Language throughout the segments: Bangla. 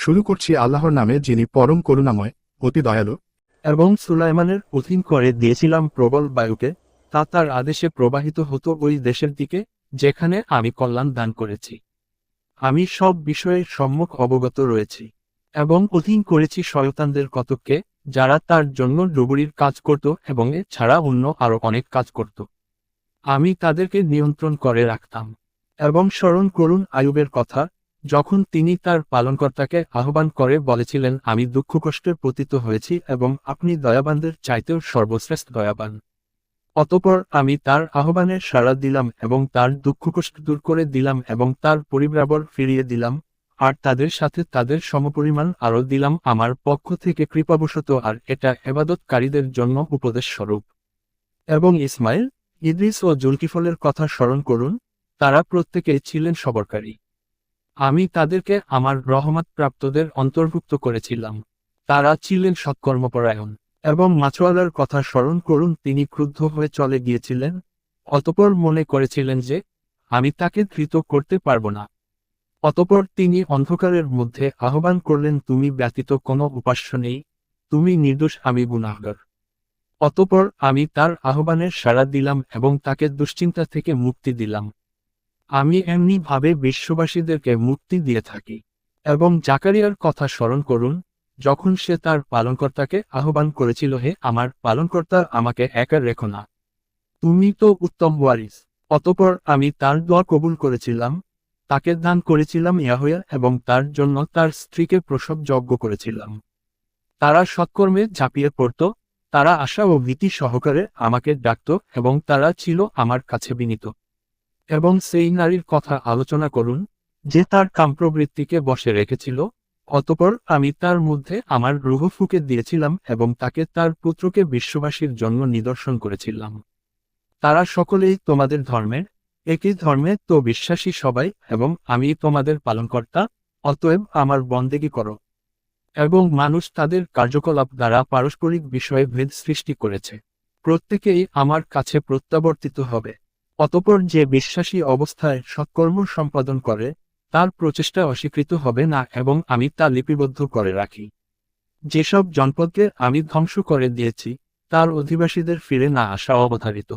শুরু করছি আল্লাহর নামে যিনি পরম করুণাময়, অতি দয়ালু। এবং সুলাইমানের অধীন করে দিয়েছিলাম প্রবল বায়ুকে, তা তার আদেশে প্রবাহিত হতো ওই দেশের দিকে, যেখানে আমি কল্যাণ দান করেছি। আমি সব বিষয়ে সম্মুখ অবগত রয়েছি, এবং অধীন করেছি শয়তানদের কতককে, যারা তার জন্য ডুবুরির কাজ করত এবং এ ছাড়া অন্য আরও অনেক কাজ করত। আমি তাদেরকে নিয়ন্ত্রণ করে রাখতাম, এবং স্মরণ করুন আয়ুবের কথা যখন তিনি তার পালনকর্তাকে আহ্বান করে বলেছিলেন, আমি দুঃখ কষ্টের পতিত হয়েছি এবং আপনি দয়াবানদের চাইতেও সর্বশ্রেষ্ঠ দয়াবান। অতপর আমি তার আহ্বানে সাড়া দিলাম এবং তার দুঃখ কষ্ট দূর করে দিলাম এবং তার পরিবরাবর ফিরিয়ে দিলাম, আর তাদের সাথে তাদের সমপরিমাণ আরও দিলাম। আমার পক্ষ থেকে কৃপাবশত, আর এটা এবাদতকারীদের জন্য উপদেশ স্বরূপ। এবং ইসমাইল, ইদ্রিস ও জুলকিফলের কথা স্মরণ করুন, তারা প্রত্যেকেই ছিলেন সবরকারী। আমি তাদেরকে আমার রহমত প্রাপ্তদের অন্তর্ভুক্ত করেছিলাম। তারা ছিলেন সৎকর্মপরায়ণ এবং মাছওয়ালার কথা স্মরণ করুন, তিনি ক্রুদ্ধ হয়ে চলে গিয়েছিলেন। অতপর মনে করেছিলেন যে, আমি তাকে ধৃত করতে পারব না। অতপর তিনি অন্ধকারের মধ্যে আহ্বান করলেন, তুমি ব্যতীত কোনো উপাস্য নেই। তুমি নির্দোষ, আমি গুনাহগার। অতপর আমি তার আহ্বানের সাড়া দিলাম এবং তাকে দুশ্চিন্তা থেকে মুক্তি দিলাম। আমি এমনি ভাবে বিশ্ববাসীদেরকে মুক্তি দিয়ে থাকি। এবং জাকারিয়ার কথা স্মরণ করুন, যখন সে তার পালনকর্তাকে আহ্বান করেছিল, হে আমার পালনকর্তা, আমাকে একা রেখো না। তুমি তো উত্তম ওয়ারিস। অতপর আমি তার দোয়া কবুল করেছিলাম, তাকে দান করেছিলাম ইয়াহয়া এবং তার জন্য তার স্ত্রীকে প্রসব যজ্ঞ করেছিলাম। তারা সৎকর্মে ঝাঁপিয়ে পড়ত, তারা আশা ও ভীতি সহকারে আমাকে ডাকত এবং তারা ছিল আমার কাছে বিনীত। এবং সেই নারীর কথা আলোচনা করুন, যে তার কাম্প্রবৃত্তিকে বসে রেখেছিল, অতপর আমি তার মধ্যে আমার রুহ ফুকে দিয়েছিলাম এবং তাকে তার পুত্রকে বিশ্ববাসীর জন্য নিদর্শন করেছিলাম। তারা সকলেই তোমাদের ধর্মের, একই ধর্মে তো বিশ্বাসী সবাই এবং আমি তোমাদের পালনকর্তা, অতএব আমার বন্দেগী করো। এবং মানুষ তাদের কার্যকলাপ দ্বারা পারস্পরিক বিষয়ে ভেদ সৃষ্টি করেছে। প্রত্যেকেই আমার কাছে প্রত্যাবর্তিত হবে। অতপর যে বিশ্বাসী অবস্থায় সৎকর্ম সম্পাদন করে, তার প্রচেষ্টা অস্বীকৃত হবে না এবং আমি তা লিপিবদ্ধ করে রাখি। যেসব জনপদকে আমি ধ্বংস করে দিয়েছি, তার অধিবাসীদের ফিরে না আসা অবধারিত।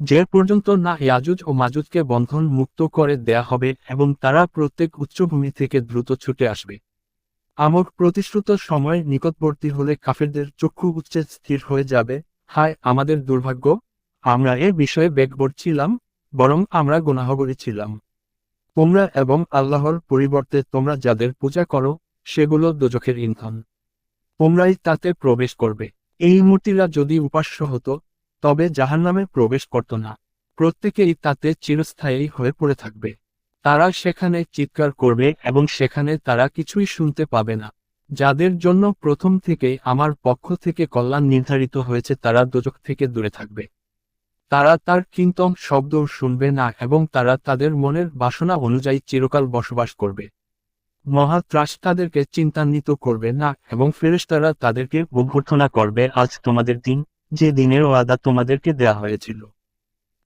যে পর্যন্ত না ইয়াজুজ ও মাজুজকে বন্ধন মুক্ত করে দেয়া হবে এবং তারা প্রত্যেক উচ্চভূমি থেকে দ্রুত ছুটে আসবে। আমর প্রতিশ্রুত সময় নিকটবর্তী হলে কাফেরদের চক্ষু উচ্ছেদ স্থির হয়ে যাবে। হায়, আমাদের দুর্ভাগ্য! আমরা এ বিষয়ে বেগবর ছিলাম বরং আমরা গুনাহগরী ছিলাম তোমরা এবং আল্লাহর পরিবর্তে তোমরা যাদের পূজা করো, সেগুলো দোজখের ইন্ধন। তোমরাই তাতে প্রবেশ করবে। এই মূর্তিরা যদি উপাস্য হতো, তবে জাহান্নামে প্রবেশ করত না। প্রত্যেকেই তাতে চিরস্থায়ী হয়ে পড়ে থাকবে। তারা সেখানে চিৎকার করবে এবং সেখানে তারা কিছুই শুনতে পাবে না। যাদের জন্য প্রথম থেকেই আমার পক্ষ থেকে কল্যাণ নির্ধারিত হয়েছে, তারা দোজক থেকে দূরে থাকবে। তারা তার কিন্তম শব্দ শুনবে না এবং তারা তাদের মনের বাসনা অনুযায়ী চিরকাল বসবাস করবে। মহাত্রাস তাদেরকে চিন্তান্বিত করবে না এবং ফেরেশতারা তাদেরকে অভ্যর্থনা করবে, আজ তোমাদের দিন, যে দিনের ওয়াদা তোমাদেরকে দেয়া হয়েছিল।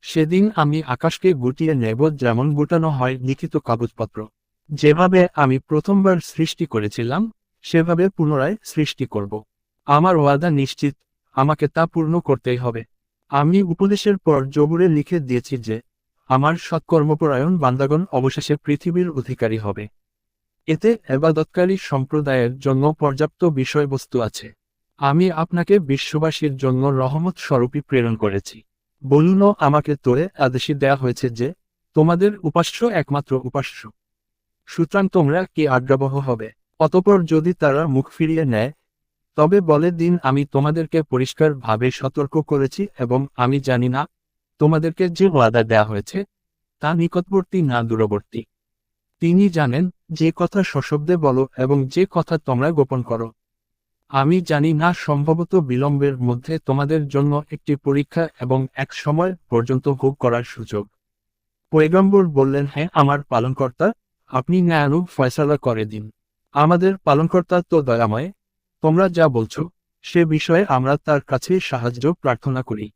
সেদিন আমি আকাশকে গুটিয়ে নেব যেমন গুটানো হয় লিখিত কাগজপত্র। যেভাবে আমি প্রথমবার সৃষ্টি করেছিলাম, সেভাবে পুনরায় সৃষ্টি করব। আমার ওয়াদা নিশ্চিত, আমাকে তা পূর্ণ করতেই হবে। আমি উপদেশের পর জবুরে লিখে দিয়েছি যে, আমার সৎকর্মপরায়ণ বান্দাগণ অবশেষে পৃথিবীর অধিকারী হবে। এতে এবাদতকারী সম্প্রদায়ের জন্য পর্যাপ্ত বিষয়বস্তু আছে। আমি আপনাকে বিশ্ববাসীর জন্য রহমত স্বরূপী প্রেরণ করেছি। বলুন আমাকে তোরে আদেশি দেয়া হয়েছে যে, তোমাদের উপাস্য একমাত্র উপাস্য। সুতরাং তোমরা কি আজ্ঞাবহ হবে? অতপর যদি তারা মুখ ফিরিয়ে নেয় তবে বলে দিন, আমি তোমাদেরকে পরিষ্কারভাবে সতর্ক করেছি এবং আমি জানি না তোমাদেরকে যে ওয়াদা দেয়া হয়েছে তা নিকটবর্তী না দূরবর্তী। তিনি জানেন, যে কথা সশব্দে বলো এবং যে কথা তোমরা গোপন করো। আমি জানি না সম্ভবত বিলম্বের মধ্যে তোমাদের জন্য একটি পরীক্ষা এবং এক সময় পর্যন্ত ভোগ করার সুযোগ। পয়গম্বর বললেন হ্যাঁ আমার পালনকর্তা, আপনি ন্যায়ানুগ ফয়সালা করে দিন। আমাদের পালনকর্তা তো দয়াময় তোমরা যা বলছো সে বিষয়ে আমরা তার কাছে সাহায্য প্রার্থনা করি।